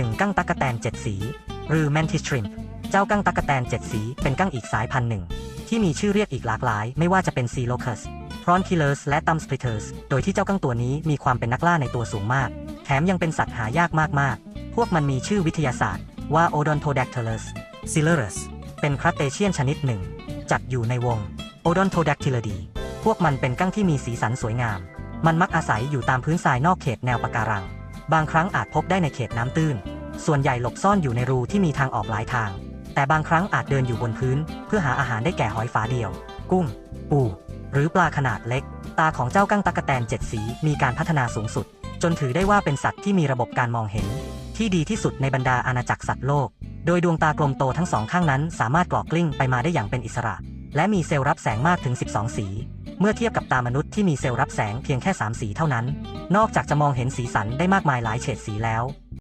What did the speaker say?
1. กั้งตักกะแตน7สี หรือ Mantis Shrimp เจ้ากั้งตักกะแตน7สี เป็นกั้งอีกสายพันธุ์หนึ่ง ที่มีชื่อเรียกอีกหลากหลาย ไม่ว่าจะเป็น Sea Locust Prawn Killers และ Thumb Splitters โดยที่เจ้ากั้งตัวนี้มีความเป็นนักล่าในตัวสูงมาก แถมยังเป็นสัตว์หายากมากๆ พวกมันมีชื่อวิทยาศาสตร์ว่า Odontodactylus c i l u r u s เป็นครัสเตเชียนชนิดหนึ่ง จัดอยู่ในวง Odontodactylidae พวกมันเป็นกั้งที่มีสีสันสวยงาม มันมักอาศัยอยู่ตามพื้นทรายนอกเขตแนวปะการัง บางครั้งอาจพบได้ในเขตน้ำตื้น ส่วนใหญ่หลบซ่อนอยู่ในรูที่มีทางออกหลายทาง แต่บางครั้งอาจเดินอยู่บนพื้น เพื่อหาอาหารได้แก่หอยฝาเดียว กุ้ง ปู หรือปลาขนาดเล็ก ตาของเจ้ากั้งตักกะแตนเจ็ดสีมีการพัฒนาสูงสุด จนถือได้ว่าเป็นสัตว์ที่มีระบบการมองเห็น ที่ดีที่สุดในบรรดาอาณาจักรสัตว์โลก โดยดวงตากลมโตทั้งสองข้างนั้น สามารถกรอกกลิ้งไปมาได้อย่างเป็นอิสระ และมีเซลล์รับแสงมากถึง 12 สี เมื่อเทียบกับตามนุษย์ที่มีเซลล์รับแสงเพียงแค่ 3 สีเท่านั้น นอกจากจะมองเห็นสีสันได้มากมายหลายเฉดสีแล้ว